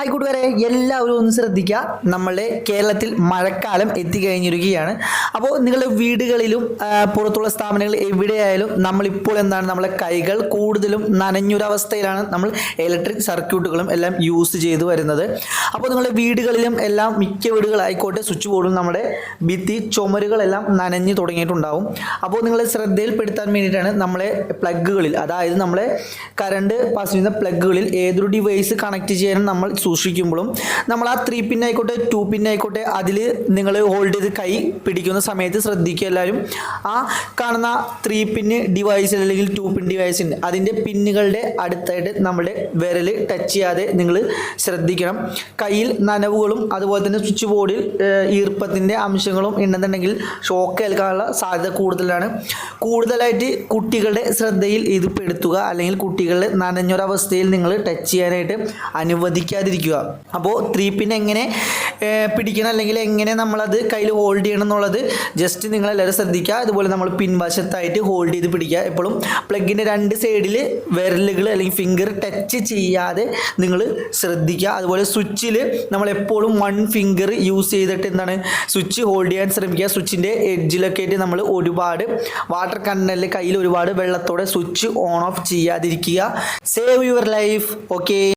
Hi കൂട്ടുകാരെ എല്ലാവരും ഒന്ന് ശ്രദ്ധിക്കുക നമ്മളുടെ കേരളത്തിൽ മഴക്കാലം എത്തിക്കഴിഞ്ഞിരിക്കുകയാണ്. അപ്പോൾ നിങ്ങളുടെ വീടുകളിലും പുറത്തുള്ള സ്ഥാപനങ്ങൾ എവിടെയായാലും നമ്മളിപ്പോൾ എന്താണ് നമ്മളെ കൈകൾ കൂടുതലും നനഞ്ഞൊരവസ്ഥയിലാണ് നമ്മൾ ഇലക്ട്രിക് സർക്യൂട്ടുകളും എല്ലാം യൂസ് ചെയ്തു വരുന്നത്. അപ്പോൾ നിങ്ങളുടെ വീടുകളിലും എല്ലാം മിക്ക വീടുകളായിക്കോട്ടെ സ്വിച്ച് ബോർഡും നമ്മുടെ ഭിത്തി ചുമരുകളെല്ലാം നനഞ്ഞു തുടങ്ങിയിട്ടുണ്ടാവും. അപ്പോൾ നിങ്ങളെ ശ്രദ്ധയിൽപ്പെടുത്താൻ വേണ്ടിയിട്ടാണ് നമ്മളെ പ്ലഗുകളിൽ അതായത് നമ്മളെ കറണ്ട് പാസ് ചെയ്യുന്ന പ്ലഗുകളിൽ ഏതൊരു ഡിവൈസ് കണക്ട് ചെയ്യാനും നമ്മൾ സൂക്ഷിക്കുമ്പോഴും നമ്മൾ ആ ത്രീ പിൻ ആയിക്കോട്ടെ ടു പിൻ ആയിക്കോട്ടെ അതിൽ നിങ്ങൾ ഹോൾഡ് ചെയ്ത് കൈ പിടിക്കുന്ന സമയത്ത് ശ്രദ്ധിക്കുക എല്ലാവരും. ആ കാണുന്ന ത്രീ പിന്ന് ഡിവൈസിൽ അല്ലെങ്കിൽ ടു പിൻ ഡിവൈസിന്റെ അതിന്റെ പിന്നുകളുടെ അടുത്തായിട്ട് നമ്മുടെ വിരൽ ടച്ച് ചെയ്യാതെ നിങ്ങൾ ശ്രദ്ധിക്കണം. കയ്യിൽ നനവുകളും അതുപോലെ തന്നെ സ്വിച്ച് ബോർഡിൽ ഈർപ്പത്തിന്റെ അംശങ്ങളും ഉണ്ടെന്നുണ്ടെങ്കിൽ ഷോക്ക് ഏൽക്കാനുള്ള സാധ്യത കൂടുതലാണ്. കൂടുതലായിട്ട് കുട്ടികളുടെ ശ്രദ്ധയിൽ ഇത് പെടുത്തുക അല്ലെങ്കിൽ കുട്ടികളുടെ നനഞ്ഞൊരവസ്ഥയിൽ നിങ്ങൾ ടച്ച് ചെയ്യാനായിട്ട് അനുവദിക്കാതിരിക്കുക. അപ്പോൾ ത്രീ പിൻ എങ്ങനെ പിടിക്കണം അല്ലെങ്കിൽ എങ്ങനെ നമ്മളത് കയ്യിൽ ഹോൾഡ് ചെയ്യണം എന്നുള്ളത് ജസ്റ്റ് നിങ്ങളെല്ലാവരും ശ്രദ്ധിക്കുക. അതുപോലെ നമ്മൾ പിൻവശത്തായിട്ട് ഹോൾഡ് ചെയ്ത് പിടിക്കുക. എപ്പോഴും പ്ലഗിന്റെ രണ്ട് സൈഡിൽ വിരലുകൾ അല്ലെങ്കിൽ ഫിംഗർ ടച്ച് ചെയ്യാതെ നിങ്ങൾ ശ്രദ്ധിക്കുക. അതുപോലെ സ്വിച്ചിൽ നമ്മൾ എപ്പോഴും വൺ ഫിംഗർ യൂസ് ചെയ്തിട്ട് എന്താണ് സ്വിച്ച് ഹോൾഡ് ചെയ്യാൻ ശ്രമിക്കുക. സ്വിച്ചിന്റെ എഡ്ജിലൊക്കെ ആയിട്ട് നമ്മൾ ഒരുപാട് വാട്ടർ കണ്ണലിൽ കയ്യിൽ ഒരുപാട് വെള്ളത്തോടെ സ്വിച്ച് ഓൺ ഓഫ് ചെയ്യാതിരിക്കുക. Save your life okay